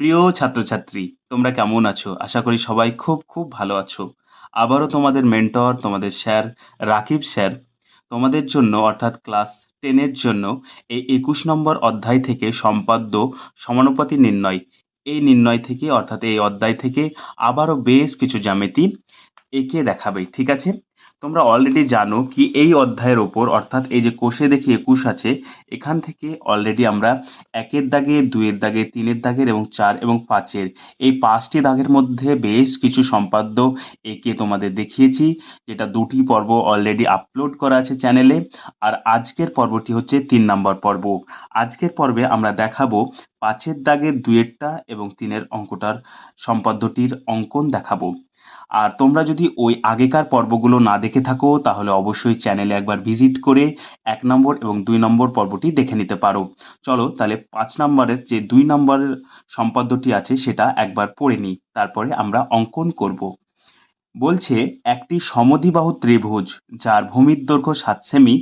প্রিয় ছাত্রছাত্রী, তোমরা কেমন আছো? আশা করি সবাই খুব খুব ভালো আছো। আবারও তোমাদের মেন্টর তোমাদের স্যার, রাকিব স্যার, তোমাদের জন্য অর্থাৎ ক্লাস টেনের জন্য এই একুশ নম্বর অধ্যায় থেকে সম্পাদ্য সমানুপাতি নির্ণয়। এই নির্ণয় থেকে, অর্থাৎ এই অধ্যায় থেকে আবারও বেশ কিছু জ্যামিতি এঁকে দেখাবে, ঠিক আছে? তোমরা অলরেডি জানো কি এই অধ্যায়ের ওপর, অর্থাৎ এই যে কোষে দেখি একুশ আছে, এখান থেকে অলরেডি আমরা একের দাগে, দুইয়ের দাগে, তিনের দাগের এবং চার এবং পাঁচের, এই পাঁচটি দাগের মধ্যে বেশ কিছু সম্পাদ্য এঁকে তোমাদের দেখিয়েছি, যেটা দুটি পর্ব অলরেডি আপলোড করা আছে চ্যানেলে আর আজকের পর্বটি হচ্ছে তিন নম্বর পর্ব। আজকের পর্বে আমরা দেখাবো পাঁচের দাগের দুয়েরটা এবং তিনের অঙ্কটার সম্পাদ্যটির অঙ্কন দেখাবো। আর তোমরা যদি ওই আগেকার পর্বগুলো না দেখে থাকো, তাহলে অবশ্যই চ্যানেলে একবার ভিজিট করে এক নম্বর এবং দুই নম্বর পর্বটি দেখে নিতে পারো। চলো তাহলে পাঁচ নম্বরের যে দুই নম্বরের সম্পাদ্যটি আছে, সেটা একবার পড়ে নিই, তারপরে আমরা অঙ্কন করব। বলছে, একটি সমদ্বিবাহু ত্রিভুজ, যার ভূমির দৈর্ঘ্য সাত সেমি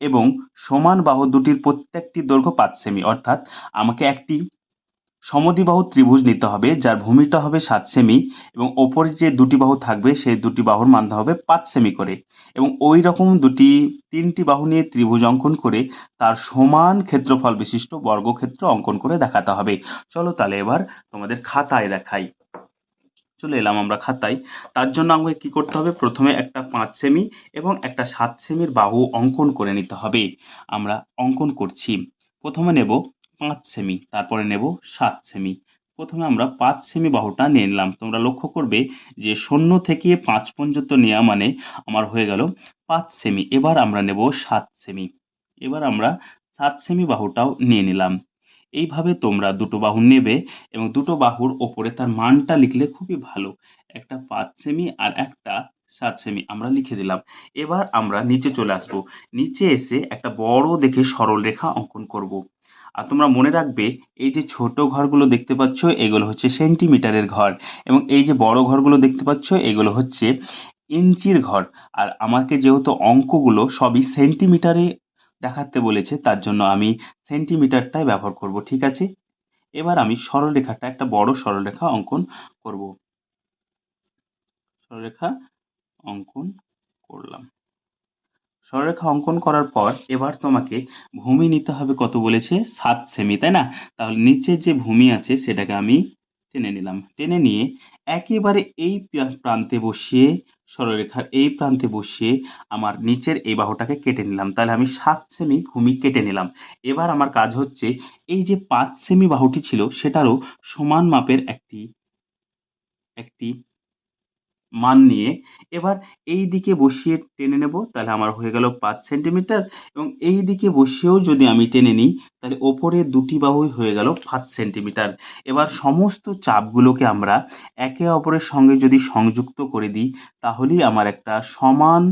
এবং সমান বাহু দুটির প্রত্যেকটি দৈর্ঘ্য পাঁচ সেমি, অর্থাৎ আমাকে একটি সমদ্বিবাহু ত্রিভুজ নিতে হবে, যার ভূমিটা হবে সাত সেমি এবং ওপরে যে দুটি বাহু থাকবে, সেই দুটি বাহুর মান হবে পাঁচ সেমি করে এবং ওই রকম দুটি, তিনটি বাহু নিয়ে ত্রিভুজ অঙ্কন করে তার সমান ক্ষেত্রফল বিশিষ্ট বর্গক্ষেত্র অঙ্কন করে দেখাতে হবে। চলো তাহলে এবার তোমাদের খাতায় দেখাই। চলে এলাম আমরা খাতায়। তার জন্য আমাকে কি করতে হবে? প্রথমে একটা পাঁচ সেমি এবং একটা সাত সেমির বাহু অঙ্কন করে নিতে হবে। আমরা অঙ্কন করছি। প্রথমে নেব পাঁচ সেমি, তারপরে নেব সাত সেমি। প্রথমে আমরা পাঁচ সেমি বাহুটা নিয়ে নিলাম। তোমরা লক্ষ্য করবে যে শূন্য থেকে পাঁচ পর্যন্ত নেওয়া মানে আমার হয়ে গেল পাঁচ সেমি। এবার আমরা নেব সাত সেমি। এবার আমরা সাত সেমি বাহুটাও নিয়ে নিলাম। এইভাবে তোমরা দুটো বাহু নেবে এবং দুটো বাহুর ওপরে তার মানটা লিখলে খুবই ভালো। একটা পাঁচ সেমি আর একটা সাত সেমি আমরা লিখে দিলাম। এবার আমরা নিচে চলে আসব। নিচে এসে একটা বড় দেখে সরল রেখা অঙ্কন করব। আর তোমরা মনে রাখবে, এই যে ছোট ঘরগুলো দেখতে পাচ্ছ, এগুলো হচ্ছে সেন্টিমিটারের ঘর এবং এই যে বড় ঘরগুলো দেখতে পাচ্ছ, এগুলো হচ্ছে ইঞ্চির ঘর। আর আমাকে যেহেতু অঙ্কগুলো সবই সেন্টিমিটারে দেখাতে বলেছে, তার জন্য আমি সেন্টিমিটারটাই ব্যবহার করব, ঠিক আছে? এবার আমি সরলরেখাটা, একটা বড় সরলরেখা অঙ্কন করব। সরলরেখা অঙ্কন করলাম। সরলরেখা অঙ্কন করার পর এবার তোমাকে ভূমি নিতে হবে কত বলেছে? সাত সেমি, তাই না? তাহলে নিচে যে ভূমি আছে সেটাকে আমি টেনে নিলাম। টেনে নিয়ে একেবারে এই প্রান্তে বসিয়ে সরলরেখার এই প্রান্তে বসিয়ে আমার নিচের এই বাহুটাকে কেটে নিলাম। তাহলে আমি সাত সেমি ভূমি কেটে নিলাম। এবার আমার কাজ হচ্ছে এই যে পাঁচ সেমি বাহুটি ছিল সেটারও সমান মাপের একটি একটি মান নিয়ে এবার এই দিকে বসিয়ে টেনে নেব, তাহলে আমার হয়ে গেল পাঁচ সেন্টিমিটার এবং এই দিকে বসিয়েও যদি আমি টেনে নিই, তাহলে ওপরে দুটি বাহুই হয়ে গেল পাঁচ সেন্টিমিটার এবার সমস্ত চাপগুলোকে আমরা একে অপরের সঙ্গে যদি সংযুক্ত করে দিই, তাহলেই আমার একটা সমান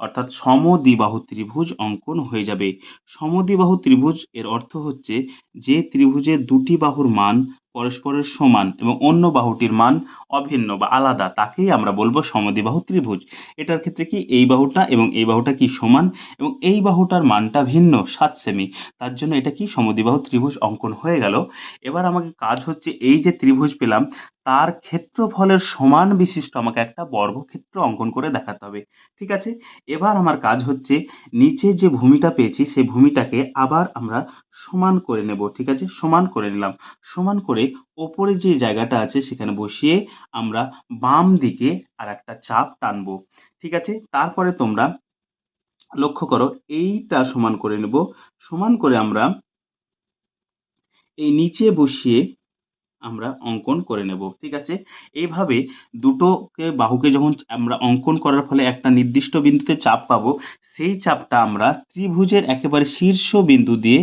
অর্থাৎ সমদ্বিবাহু ত্রিভুজ অঙ্কন হয়ে যাবে। সমদ্বিবাহু ত্রিভুজ এর অর্থ হচ্ছে যে ত্রিভুজের দুটি বাহুর মান পরস্পরের সমান এবং অন্য বাহুটির মান অভিন্ন বা আলাদা, তাকেই আমরা বলব সমদ্বিবাহু ত্রিভুজ। এটার ক্ষেত্রে কি এই বাহুটা এবং এই বাহুটা কি সমান এবং এই বাহুটার মানটা ভিন্ন, সাত সেমি। তার জন্য এটা কি সমদ্বিবাহু ত্রিভুজ অঙ্কন হয়ে গেল। এবার আমাকে কাজ হচ্ছে এই যে ত্রিভুজ পেলাম, তার ক্ষেত্রফলের সমান বিশিষ্ট আমাকে একটা বর্গক্ষেত্র অঙ্কন করে দেখাতে হবে। ঠিক আছে? এবার আমার কাজ হচ্ছে নিচে যে ভূমিটা পেয়েছি, সেই ভূমিটাকে আবার আমরা সমান করে নেব, ঠিক আছে? সমান করে নিলাম। সমান করে ওপরে যে জায়গাটা আছে সেখানে বসিয়ে আমরা বাম দিকে আর একটা চাপ টানবো, ঠিক আছে? তারপরে তোমরা লক্ষ্য করো, এইটা সমান করে নেব। সমান করে আমরা এই নিচে বসিয়ে আমরা অঙ্কন করে নেব, ঠিক আছে? এইভাবে দুটোকে, বাহুকে যখন আমরা অঙ্কন করার ফলে একটা নির্দিষ্ট বিন্দুতে চাপ পাবো, সেই চাপটা আমরা ত্রিভুজের একেবারে শীর্ষ বিন্দু দিয়ে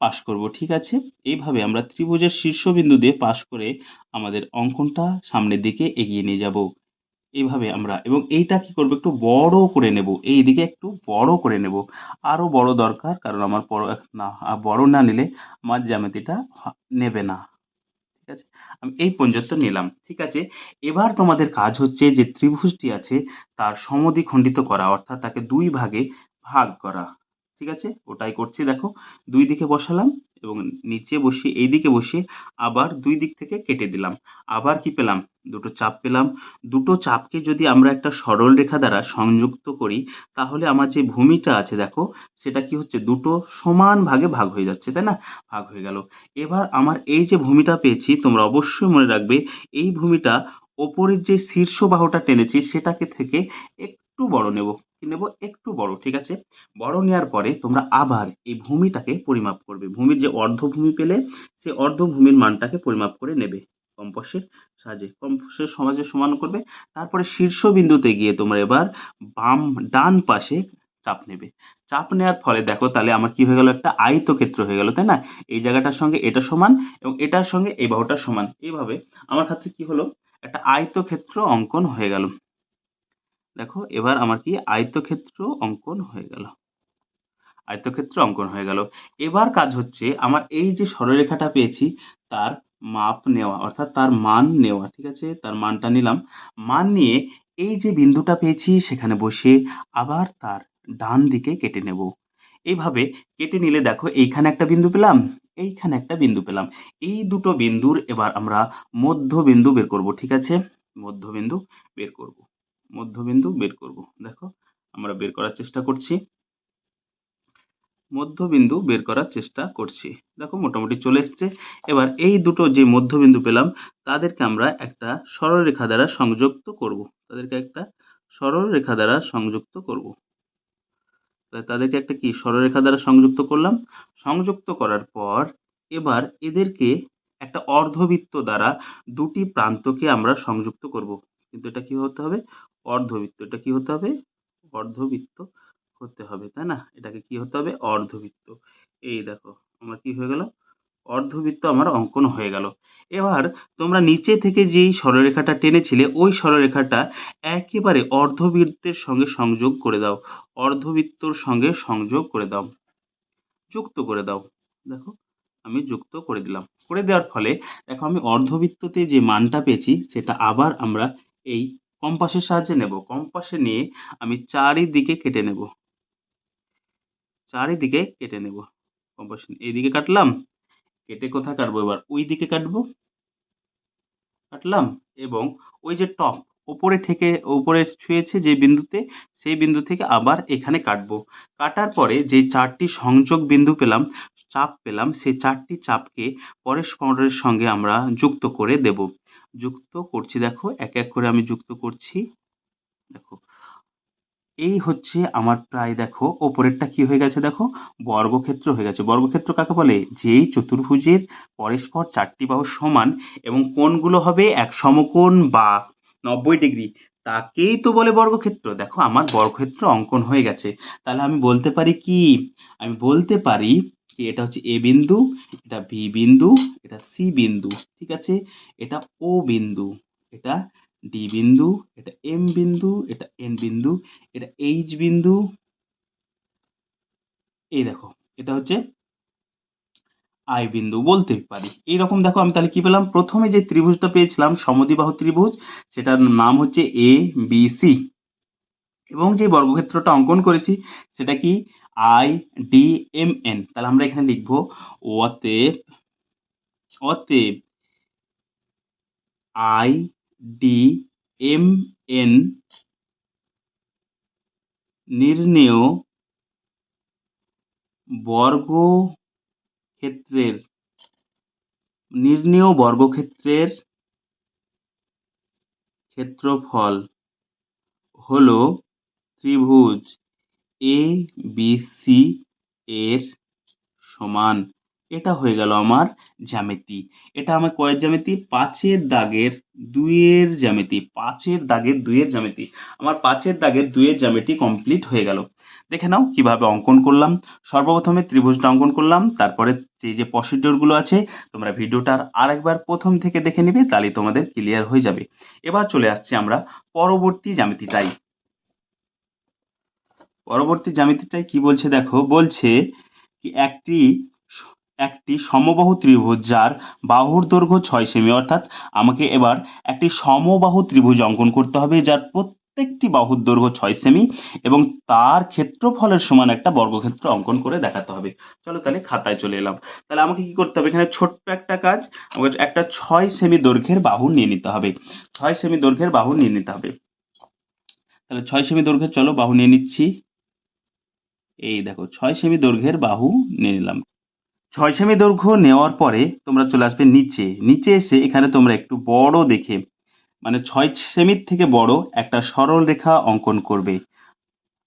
পাশ করব, ঠিক আছে? এইভাবে আমরা ত্রিভুজের শীর্ষবিন্দু দিয়ে পাশ করে আমাদের অঙ্কনটা সামনের দিকে এগিয়ে নিয়ে যাব। এইভাবে আমরা, এবং এইটা কি করব, একটু বড় করে নেব। এই দিকে একটু বড় করে নেব। আরও বড় দরকার, কারণ আমার বড় না বড় না নিলে আমার জ্যামিতিটা নেবে না। ঠিক আছে? আমি এই পর্যন্ত নিলাম, ঠিক আছে? এবার তোমাদের কাজ হচ্ছে যে ত্রিভুজটি আছে, তার সমদ্বিখণ্ডিত করা, অর্থাৎ তাকে দুই ভাগে ভাগ করা। ঠিক আছে? ওটাই করছি, দেখো। দুই দিকে বসালাম এবং নিচে বসিয়ে, এই দিকে বসিয়ে আবার দুই দিক থেকে কেটে দিলাম। আবার কি পেলাম? দুটো চাপ পেলাম। দুটো চাপকে যদি আমরা একটা সরল রেখা দ্বারা সংযুক্ত করি, তাহলে আমার যে ভূমিটা আছে, দেখো, সেটা কি হচ্ছে? দুটো সমান ভাগে ভাগ হয়ে যাচ্ছে, তাই না? ভাগ হয়ে গেল। এবার আমার এই যে ভূমিটা পেয়েছি, তোমরা অবশ্যই মনে রাখবে, এই ভূমিটা ওপরের যে শীর্ষ বাহুটা টেনেছি, সেটাকে থেকে একটু বড় নেব। নেব? একটু বড়, ঠিক আছে? বড় নেওয়ার পরে তোমরা আবার এই ভূমিটাকে পরিমাপ করবে। ভূমির যে অর্ধভূমি পেলে, সে অর্ধভূমির মানটাকে পরিমাপ করে নেবে কম্পাসের সাহায্যে। কম্পাসের সমাজে সমান করবে। তারপরে শীর্ষবিন্দুতে গিয়ে তোমরা এবার বাম, ডান পাশে চাপ নেবে। চাপ নেওয়ার ফলে দেখো তাহলে আমার কি হয়ে গেল? একটা আয়তক্ষেত্র হয়ে গেল, তাই না? এই জায়গাটার সঙ্গে এটা সমান এবং এটার সঙ্গে এই বাহুটা সমান। এইভাবে আমার ক্ষেত্রে কি হলো? একটা আয়তক্ষেত্র অঙ্কন হয়ে গেল। দেখো, এবার আমার কি? আয়তক্ষেত্র অঙ্কন হয়ে গেল। আয়তক্ষেত্র অঙ্কন হয়ে গেল। এবার কাজ হচ্ছে, আমার এই যে সরলরেখাটা পেয়েছি, তার মাপ নেওয়া, অর্থাৎ তার মান নেওয়া, ঠিক আছে? তার মানটা নিলাম। মান নিয়ে এই যে বিন্দুটা পেয়েছি, সেখানে বসে আবার তার ডান দিকে কেটে নেব। এইভাবে কেটে নিলে দেখো, এইখানে একটা বিন্দু পেলাম, এইখানে একটা বিন্দু পেলাম। এই দুটো বিন্দুর এবার আমরা মধ্যবিন্দু বের করব, ঠিক আছে? মধ্যবিন্দু বের করব। মধ্যবিন্দু বের করব। দেখো, আমরা বের করার চেষ্টা করছি। মধ্যবিন্দু বের করার চেষ্টা করছি। দেখো, মোটামুটি চলে এসছে। এবার এই দুটো যে মধ্যবিন্দু পেলাম, তাদেরকে আমরা একটা সরলরেখা দ্বারা সংযুক্ত করব। তাদেরকে একটা সরলরেখা দ্বারা সংযুক্ত করব। তাদেরকে একটা কি? সরলরেখা দ্বারা সংযুক্ত করলাম। সংযুক্ত করার পর এবার এদেরকে একটা অর্ধবৃত্ত দ্বারা দুটি প্রান্তকে আমরা সংযুক্ত করব। কিন্তু এটা কি হতে হবে? অর্ধবৃত্ত। এটা কি হতে হবে? অর্ধবৃত্ত হতে হবে, তাই না? এটাকে কি হতে হবে? অর্ধবৃত্ত। এই দেখো, আমার কি হয়ে গেল অর্ধবৃত্ত আমার অঙ্কন হয়ে গেল। এবার তোমরা নিচে থেকে যেই সরলরেখাটা টেনেছিলে, ওই সরলরেখাটা একেবারে অর্ধবৃত্তের সঙ্গে সংযোগ করে দাও। অর্ধবৃত্তর সঙ্গে সংযোগ করে দাও। যুক্ত করে দাও। দেখো, আমি যুক্ত করে দিলাম। করে দেওয়ার ফলে, দেখো আমি অর্ধবৃত্ততে যে মানটা পেয়েছি, সেটা আবার আমরা এই কম্পাসের সাহায্যে নেব। কম্পাসে নিয়ে আমি চারিদিকে কেটে নেব। চারিদিকে কেটে নেব। কম্পাস এইদিকে কাটলাম, কেটে কোথায় কাটবো এবার? ওই দিকে কাটবো। কাটলাম এবং ওই যে টপ, ওপরে থেকে, ওপরে ছুঁয়েছে যে বিন্দুতে, সেই বিন্দু থেকে আবার এখানে কাটবো। কাটার পরে যে চারটি সংযোগ বিন্দু পেলাম, চাপ পেলাম, সেই চারটি চাপকে পরস্পরের সঙ্গে আমরা যুক্ত করে দেব। যুক্ত করছি, দেখো, এক এক করে আমি যুক্ত করছি। দেখো, এই হচ্ছে আমার প্রায়, দেখো, ওপরেরটা কি হয়ে গেছে, দেখো, বর্গক্ষেত্র হয়ে গেছে। বর্গক্ষেত্র কাকে বলে? যেই চতুর্ভুজের পরস্পর চারটি বাহু সমান এবং কোনগুলো হবে এক সমকোণ বা নব্বই ডিগ্রি, তাকেই তো বলে বর্গক্ষেত্র। দেখো, আমার বর্গক্ষেত্র অঙ্কন হয়ে গেছে। তাহলে আমি বলতে পারি কি? আমি বলতে পারি কি? এটা হচ্ছে এ বিন্দু, এটা বি বিন্দু, এটা সি বিন্দু, ঠিক আছে? এটা ও বিন্দু, এটা ডি বিন্দু, এটা এম বিন্দু, এটা এন বিন্দু, এটা এইচ বিন্দু। এই দেখো, এটা হচ্ছে আই বিন্দু বলতে পারি। এইরকম দেখো, আমি তাহলে কি পেলাম? প্রথমে যে ত্রিভুজটা পেয়েছিলাম, সমদ্বিবাহু ত্রিভুজ, সেটার নাম হচ্ছে এ বি সি। এবং যে বর্গক্ষেত্রটা অঙ্কন করেছি, সেটা কি? আই ডি এম এন তাহলে আমরা এখানে লিখব অতএব অতএব আই ডি এম এন নির্ণেয় বর্গক্ষেত্রের নির্ণেয় বর্গক্ষেত্রের ক্ষেত্রফল হলো ত্রিভুজ। এ বি সি এর সমান। এটা হয়ে গেল আমার জ্যামিতি। এটা আমার কয়ের জ্যামিতি? পাঁচের দাগের দুইয়ের জ্যামিতি। পাঁচের দাগের দুইয়ের জ্যামিতি। আমার পাঁচের দাগের দুইয়ের জ্যামিতি কমপ্লিট হয়ে গেল। দেখে নাও কীভাবে অঙ্কন করলাম। সর্বপ্রথমে ত্রিভুজটা অঙ্কন করলাম। তারপরে যে যে প্রসিডিওরগুলো আছে, তোমরা ভিডিওটার আরেকবার প্রথম থেকে দেখে নিবে তাহলে তোমাদের ক্লিয়ার হয়ে যাবে। এবার চলে আসছি আমরা পরবর্তী জ্যামিতিটাই। পরবর্তী জ্যামিতিটাই কি বলছে দেখো, বলছে কি একটি একটি সমবাহু ত্রিভুজ যার বাহুর দৈর্ঘ্য ছয় সেমি, অর্থাৎ আমাকে এবার একটি সমবাহু ত্রিভুজ অঙ্কন করতে হবে যার প্রত্যেকটি বাহুর দৈর্ঘ্য ছয় সেমি এবং তার ক্ষেত্রফলের সমান একটা বর্গক্ষেত্র অঙ্কন করে দেখাতে হবে। চলো তাহলে খাতায় চলে এলাম। তাহলে আমাকে কি করতে হবে? এখানে ছোট্ট একটা কাজ, আমাকে একটা ছয় সেমি দৈর্ঘ্যের বাহু নিয়ে নিতে হবে। ছয় সেমি দৈর্ঘ্যের বাহু নিয়ে নিতে হবে। তাহলে ছয় সেমি দৈর্ঘ্যের, চলো বাহু নিয়ে নিচ্ছি। এই দেখো, ছয় সেমি দৈর্ঘ্যের বাহু নিয়ে নিলাম। ছয় সেমি দৈর্ঘ্য নেওয়ার পরে তোমরা চলে আসবে নিচে। নিচে এসে এখানে তোমরা একটু বড় দেখে মানে ছয় সেমির থেকে বড় একটা সরল রেখা অঙ্কন করবে।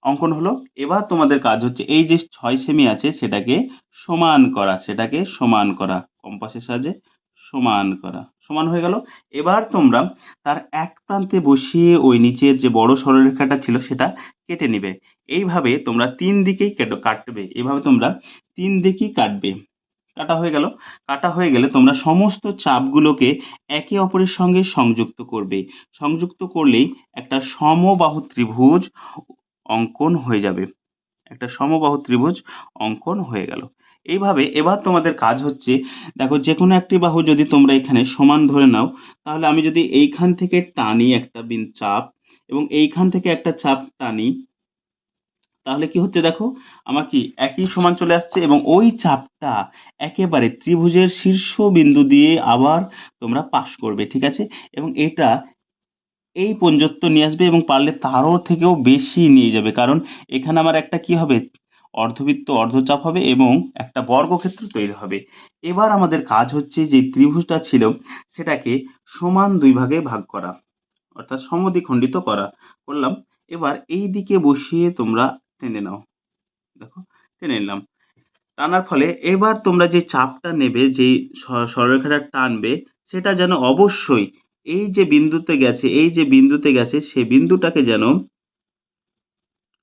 অঙ্কন হলো, এবার তোমাদের কাজ হচ্ছে এই যে ছয় সেমি আছে সেটাকে সমান করা, সেটাকে সমান করা, কম্পাসের সাহায্যে সমান করা। সমান হয়ে গেল। এবার তোমরা তার এক প্রান্তে বসিয়ে ওই নিচের যে বড় সরলরেখাটা ছিল সেটা কেটে নিবে। এইভাবে তোমরা তিন দিকেই কেটো কাটবে। এভাবে তোমরা তিন দিকেই কাটবে। কাটা হয়ে গেল। কাটা হয়ে গেলে তোমরা সমস্ত চাপগুলোকে একে অপরের সঙ্গে সংযুক্ত করবে। সংযুক্ত করলেই একটা সমবাহু ত্রিভুজ অঙ্কন হয়ে যাবে। একটা সমবাহু ত্রিভুজ অঙ্কন হয়ে গেল। এইভাবে এবার তোমাদের কাজ হচ্ছে, দেখো যে কোনো একটি বাহু যদি তোমরা এখানে সমান ধরে নাও, তাহলে আমি যদি এইখান থেকে টানি একটা বিন চাপ এবং এইখান থেকে একটা চাপ টানি তাহলে কি হচ্ছে দেখো? আমার কি একই সমান চলে আসছে এবং ওই চাপটা একেবারে ত্রিভুজের শীর্ষ বিন্দু দিয়ে আবার তোমরা পাশ করবে, ঠিক আছে? এবং এটা এই পর্যন্ত নিয়ে আসবে এবং পারলে তারও থেকেও বেশি নিয়ে যাবে। কারণ এখানে আমার একটা কি হবে? অর্ধবৃত্ত অর্ধচাপ হবে এবং একটা বর্গক্ষেত্র তৈরি হবে। এবার আমাদের কাজ হচ্ছে যে ত্রিভুজটা ছিল সেটাকে সমান দুই ভাগে ভাগ করা, অর্থাৎ সমদ্বিখণ্ডিত করা। করলাম। এবার এই দিকে বসিয়ে তোমরা টেনে নাও। দেখো, টেনে নিলাম। টানার ফলে এবার তোমরা যে চাপটা নেবে যেই স- সরলরেখাটা টানবে, সেটা যেন অবশ্যই এই যে বিন্দুতে গেছে, এই যে বিন্দুতে গেছে সেই বিন্দুটাকে যেন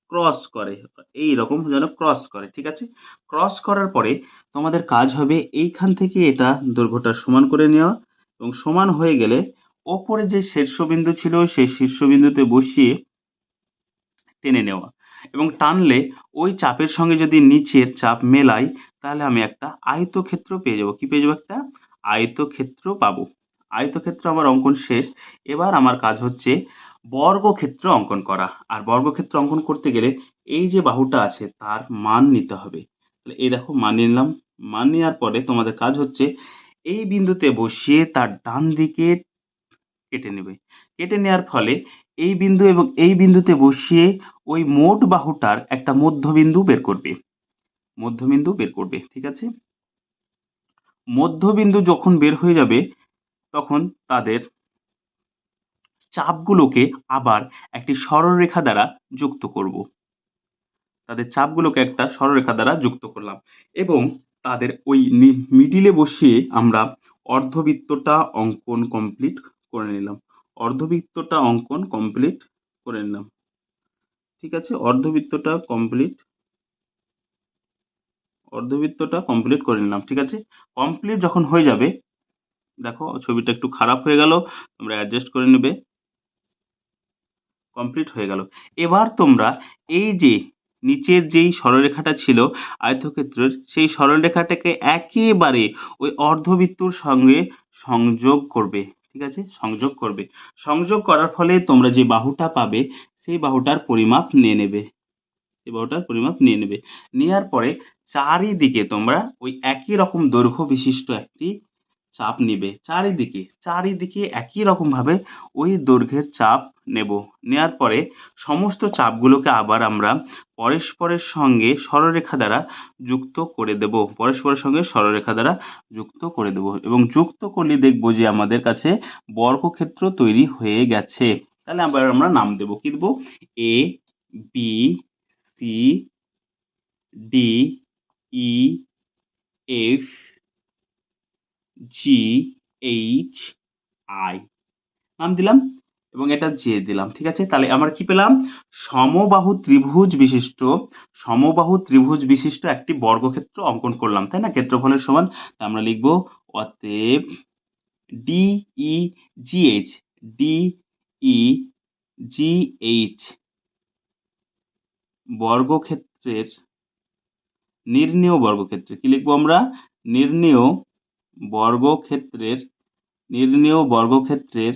ক্রস করে এই রকম যেন ক্রস করে, ঠিক আছে? ক্রস করার পরে তোমাদের কাজ হবে এইখান থেকে এটা দৈর্ঘ্যটা সমান করে নেওয়া এবং সমান হয়ে গেলে ওপরে যে শীর্ষবিন্দু ছিল, সেই শীর্ষবিন্দুতে বসিয়ে টেনে নেওয়া। এবং টানলে ওই চাপের সঙ্গে যদি নিচের চাপ মেলাই, তাহলে আমি একটা আয়তক্ষেত্র পেয়ে যাব। কি পেয়ে যাব একটা? আয়তক্ষেত্র পাবো। আয়তক্ষেত্র আমার অঙ্কন শেষ। এবার আমার কাজ হচ্ছে বর্গক্ষেত্র অঙ্কন করা। আর বর্গক্ষেত্র অঙ্কন করতে গেলে এই যে বাহুটা আছে, তার মান নিতে হবে। তাহলে এই দেখো, মান নিলাম। মান নেওয়ার পরে তোমাদের কাজ হচ্ছে এই বিন্দুতে বসিয়ে তার ডান দিকে কেটে নেবে। কেটে নেওয়ার ফলে এই বিন্দু এবং এই বিন্দুতে বসিয়ে ওই মোট বাহুটার একটা মধ্যবিন্দু বের করবে। মধ্যবিন্দু বের করবে, ঠিক আছে? মধ্যবিন্দু যখন বের হয়ে যাবে, তখন তাদের চাপগুলোকে আবার একটি সরলরেখা দ্বারা যুক্ত করব। তাদের চাপগুলোকে একটা সরলরেখা দ্বারা যুক্ত করলাম এবং তাদের ওই মিডিলে বসিয়ে আমরা অর্ধবৃত্তটা অঙ্কন কমপ্লিট করে নিলাম। অর্ধবৃত্তটা অঙ্কন কমপ্লিট করে নিলাম। ঠিক আছে? অর্ধবৃত্তটা কমপ্লিট অর্ধবৃত্তটা কমপ্লিট করে নিলাম, ঠিক আছে? কমপ্লিট যখন হয়ে যাবে, দেখো ছবিটা একটু খারাপ হয়ে গেল, তোমরা অ্যাডজাস্ট করে নেবে। কমপ্লিট হয়ে গেল। এবার তোমরা এই যে নিচের যেই সরলরেখাটা ছিল আয়তক্ষেত্রের, সেই সরলরেখাটাকে একেবারে ওই অর্ধবৃত্তর সঙ্গে সংযোগ করবে। ঠিক আছে? সংযোগ করবে। সংযোগ করার ফলে তোমরা যে বাহুটা পাবে, সেই বাহুটার পরিমাপ নিয়ে নেবে। সেই বাহুটার পরিমাপ নিয়ে নেবে। নেওয়ার পরে চারিদিকে তোমরা ওই একই রকম দৈর্ঘ্য বিশিষ্ট একটি চাপ নেবে। চারিদিকে চারিদিকে একই রকমভাবে ওই দৈর্ঘ্যের চাপ নেব। নেওয়ার পরে সমস্ত চাপগুলোকে আবার আমরা পরস্পরের সঙ্গে সরলরেখা দ্বারা যুক্ত করে দেব। পরস্পরের সঙ্গে সরলরেখা দ্বারা যুক্ত করে দেব এবং যুক্ত করলে দেখব যে আমাদের কাছে বর্গক্ষেত্র তৈরি হয়ে গেছে। তাহলে আবার আমরা নাম দেব। কি দেবো? A B C D E F G H I নাম দিলাম এবং এটা জে দিলাম, ঠিক আছে? তাহলে আমরা কি পেলাম? সমবাহু ত্রিভুজ বিশিষ্ট, সমবাহু ত্রিভুজ বিশিষ্ট একটি বর্গক্ষেত্র অঙ্কন করলাম, তাই না? ক্ষেত্রফলের সমান আমরা লিখব অতএব D E G H D E G H বর্গক্ষেত্রের, নির্ণেয় বর্গক্ষেত্রে কি লিখব আমরা? নির্ণেয় বর্গক্ষেত্রের, নির্ণেয় বর্গক্ষেত্রের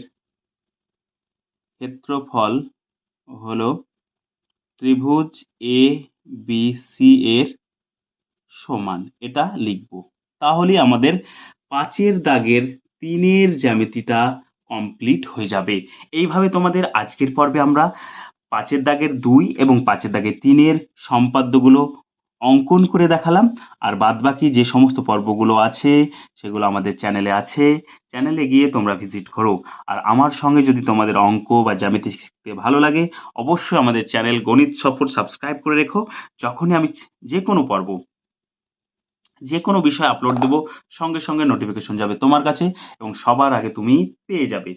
ক্ষেত্রফল হলো ত্রিভুজ এ বি সি এর সমান। এটা লিখব। তাহলে আমাদের পাঁচের দাগের তিনের জ্যামিতিটা কমপ্লিট হয়ে যাবে। এইভাবে তোমাদের আজকের পর্বে আমরা পাঁচের দাগের দুই এবং পাঁচের দাগের তিনের সম্পাদ্যগুলো অঙ্কন করে দেখালাম। আর বাদ বাকি যে সমস্ত পর্বগুলো আছে, সেগুলো আমাদের চ্যানেলে আছে। চ্যানেলে গিয়ে তোমরা ভিজিট করো। আর আমার সঙ্গে যদি তোমাদের অঙ্ক বা জ্যামিতি শিখতে ভালো লাগে, অবশ্যই আমাদের চ্যানেল গণিত সফর সাবস্ক্রাইব করে রেখো। যখনই আমি যে কোনো পর্ব, যে কোনো বিষয় আপলোড দেবো, সঙ্গে সঙ্গে নোটিফিকেশন যাবে তোমার কাছে এবং সবার আগে তুমি পেয়ে যাবে।